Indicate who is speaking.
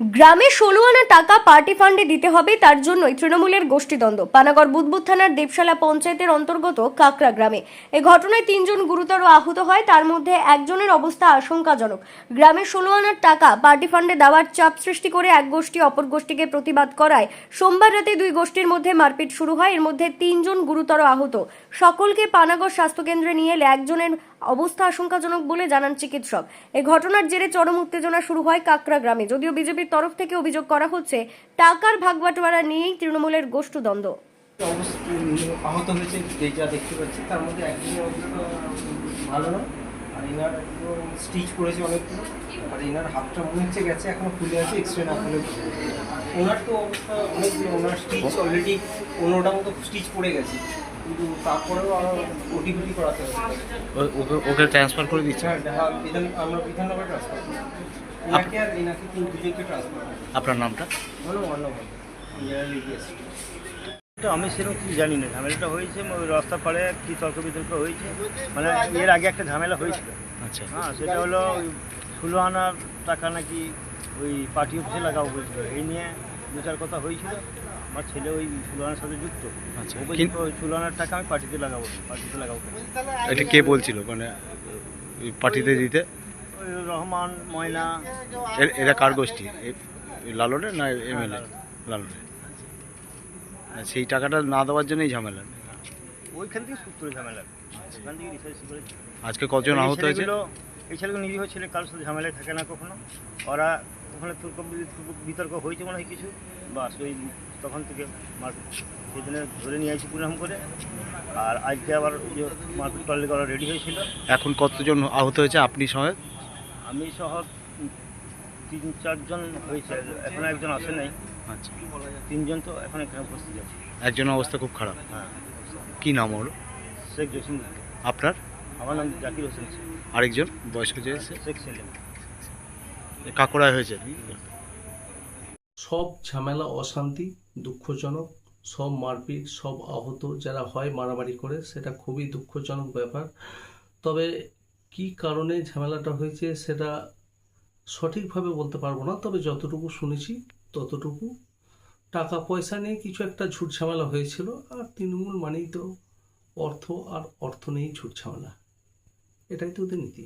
Speaker 1: গ্রামে ষোলো আনা টাকা পার্টি ফান্ডে দিতে হবে, তার জন্যই তৃণমূলের গোষ্ঠীদ্বন্দ্ব। পানাগড় বুদবুদ থানার দেবশালা পঞ্চায়েতের অন্তর্গত কাকরা গ্রামে। এ ঘটনায় তিনজন গুরুতর আহত হয়, তার মধ্যে একজনের অবস্থা আশঙ্কাজনক। গ্রামে ষোলো আনার টাকা পার্টি ফান্ডে দেওয়ার চাপ সৃষ্টি করে এক গোষ্ঠী অপর গোষ্ঠীকে প্রতিবাদ করায়। সোমবার রাতে দুই গোষ্ঠীর মধ্যে মারপিট শুরু হয়, এর মধ্যে তিনজন গুরুতর আহত। সকলকে পানাগড় স্বাস্থ্যকেন্দ্রে নিয়ে এলে একজনের অবস্থা আশঙ্কাজনক বলে জানান চিকিৎসক। এ ঘটনার জেরে চরম উত্তেজনা শুরু হয় কাকরা গ্রামে। যদিও বিজেপির তরফ থেকে অভিযোগ করা হচ্ছে, টাকার ভাগবাটোয়ারা নিয়েই তৃণমূলের গোষ্ঠদ্বন্দ্ব
Speaker 2: আহত হয়েছে দেখতে পাচ্ছি, তার মধ্যে অবস্থা ভালো না আর স্টিচ অনেকগুলো। আর হাতটা মনে হচ্ছে গেছে, এখনও খুলে আছে না খুলে। ওনার তো অবস্থা অনেকগুলো, ওনার স্টিচ অলরেডি পনেরোটা মতো স্টিচ পড়ে গেছে। কিন্তু তারপরেও আরও ওটিপিটি করাতে হবে।
Speaker 3: ওকে ওকে ট্রান্সফার করে দিচ্ছে?
Speaker 2: হ্যাঁ হ্যাঁ, বিধান আমরা বিধাননগর ট্রান্সফার করি এনাকে আর এনাকে তিন দুজনকে ট্রান্সফার করি
Speaker 3: আপনার নামটা?
Speaker 2: বলো অন্য
Speaker 4: আমি সেরকম কিছু জানি না। ঝামেলাটা হয়েছে ওই রাস্তার পাড়ে কি তর্ক বিতর্ক হয়েছে? মানে এর আগে একটা ঝামেলা হয়েছিল।
Speaker 3: আচ্ছা।
Speaker 4: হ্যাঁ সেটা হলো ওই ষোলো আনার টাকা নাকি ওই পার্টি অফিসে লাগাও বলছিল এই নিয়ে দু চার কথা হয়েছিল। আমার ছেলে ওই ষোলো আনার সাথে যুক্ত।
Speaker 3: আচ্ছা কিন্তু
Speaker 4: ওই টাকা আমি পার্টিতে লাগাবো পার্টিতে লাগাবো
Speaker 3: এটা কে বলছিল? মানে পার্টিতে দিতে?
Speaker 4: রহমান ময়না।
Speaker 3: এ- এরা কার গোষ্ঠী? লালনের না এমএলএ লালনের। আর সেই টাকাটা না দেওয়ার জন্যই ঝামেলা।
Speaker 4: ওইখান থেকে সূত্র ঝামেলা। ওখান থেকে রিসার্চ করে।
Speaker 3: আজকে কজন আহত হয়েছে?
Speaker 4: এই ছেলেগুলো নিরীহ ছেলে কারোর সাথে ঝামেলায় থাকে না কখনো। ওরা ওখানে তর্ক বিতর্ক হয়েছে মনে হয় কিছু। বাস ওই তখন থেকে মারপিট সেই জন্য ধরে নিয়ে আসি পুরোরকম করে। আর আজকে আবার যে মারপিট করলে ওরা রেডি হয়েছিল।
Speaker 3: এখন কতজন আহত হয়েছে আপনি সমেত
Speaker 4: আমি সহ তিন চারজন হয়েছে। এখন একজন আসে নাই।
Speaker 3: আচ্ছা।
Speaker 4: তিনজন তো এখন এখানে উপস্থিত আছে।
Speaker 3: একজনের অবস্থা খুব খারাপ।
Speaker 4: হ্যাঁ।
Speaker 3: কী নাম ওর?
Speaker 4: শেখ জসিম
Speaker 3: আপনার?
Speaker 4: আমার নাম জাকির হোসেন।
Speaker 3: আরেকজন? বয়স্ক যে
Speaker 4: শেখ সেলিম।
Speaker 3: কাকড়ায় হয়েছে?
Speaker 5: সব ঝামেলা, অশান্তি, দুঃখজনক, সব মারপিট, সব আহত যারা হয় মারামারি করে, সেটা খুবই দুঃখজনক ব্যাপার। তবে কি কারণে ঝামেলাটা হয়েছে সেটা সঠিকভাবে বলতে পারব না, তবে যতটুকু শুনেছি ততটুকু। টাকা পয়সা নিয়ে কিছু একটা ঝুট ঝামেলা হয়েছিল, আর তৃণমূল মানেই তো অর্থ আর অর্থ নিয়েই ঝুট ঝামেলা। এটাই তো ওদের নীতি।